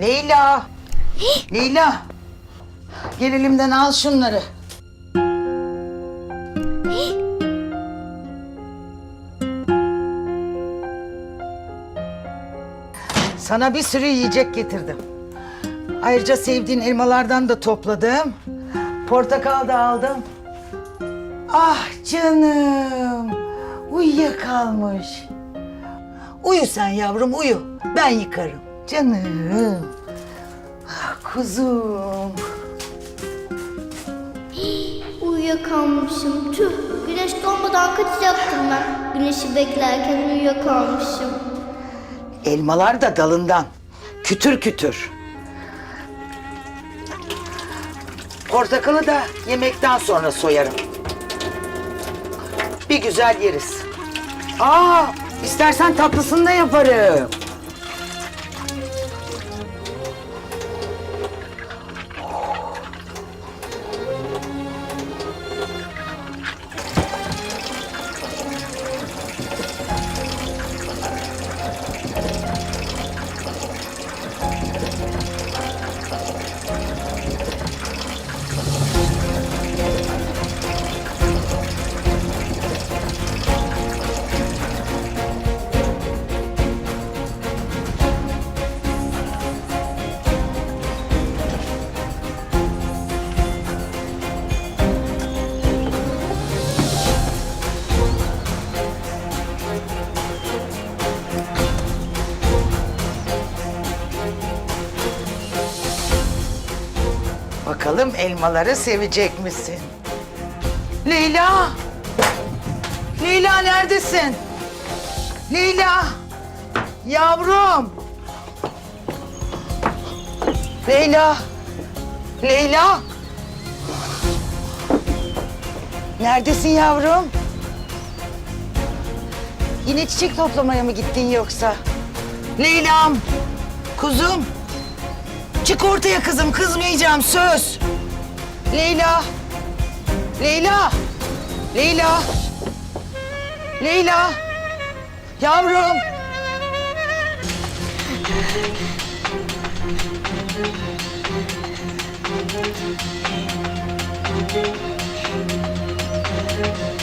Leyla. Leyla. Gel elimden al şunları. Sana bir sürü yiyecek getirdim. Ayrıca sevdiğin elmalardan da topladım. Portakal da aldım. Ah canım. Uyuyakalmış. Uyu sen yavrum uyu. Ben yıkarım. Canım. Ah kuzum. Uyuyakalmışım. Tüh. Güneş doğmadan kaçacaktım ben. Güneşi beklerken uyuyakalmışım. Elmalar da dalından. Kütür kütür. Portakalı da yemekten sonra soyarım. Bir güzel yeriz. Aa, istersen tatlısını da yaparım. Bakalım elmaları sevecek misin? Leyla! Leyla neredesin? Leyla! Yavrum! Leyla! Leyla! Neredesin yavrum? Yine çiçek toplamaya mı gittin yoksa? Leyla'm! Kuzum! Çık ortaya kızım, kızmayacağım söz. Leyla. Leyla. Leyla. Leyla. Yavrum.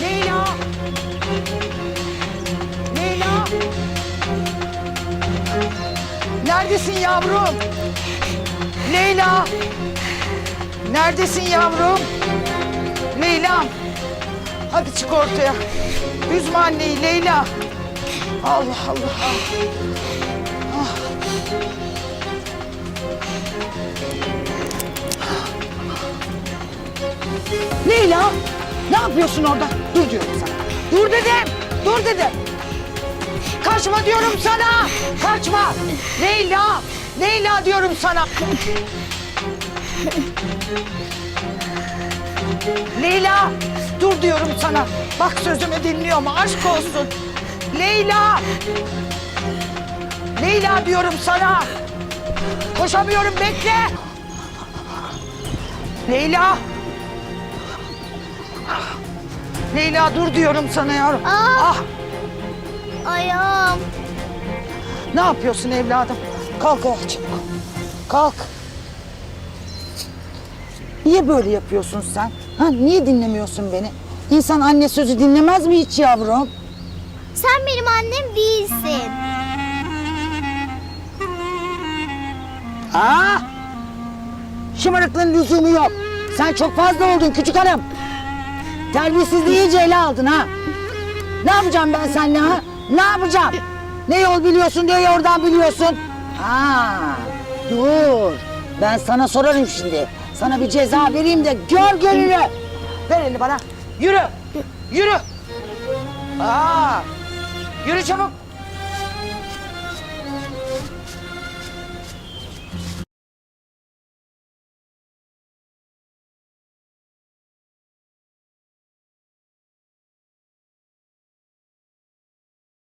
Leyla. Leyla. Neredesin yavrum? Leyla! Neredesin yavrum? Leyla! Hadi çık ortaya. Üzme anneyi Leyla. Allah Allah. Ah. Leyla! Ne yapıyorsun orada? Dur diyorum sana. Dur dedim. Dur dedim. Kaçma diyorum sana. Kaçma. Leyla. Leyla diyorum sana. Leyla. Dur diyorum sana. Bak sözümü dinliyor mu? Aşk olsun. Leyla. Leyla diyorum sana. Koşamıyorum bekle. Leyla. Leyla dur diyorum sana yavrum. Aa! Ah. Ayağım. Ne yapıyorsun evladım? Kalk ayağa çabuk. Kalk. Niye böyle yapıyorsun sen? Ha, niye dinlemiyorsun beni? İnsan anne sözü dinlemez mi hiç yavrum? Sen benim annem değilsin. Aa! Şımarıklığın lüzumu yok. Sen çok fazla oldun küçük hanım. Terbiyesizliği iyice ele aldın ha. Ne yapacağım ben seninle ha? Ne yapacağım? Ne yol biliyorsun ne yordan biliyorsun? Ha, dur. Ben sana sorarım şimdi. Sana bir ceza vereyim de gör gönlünü. Ver elini bana. Yürü. Yürü. Aa, yürü çabuk.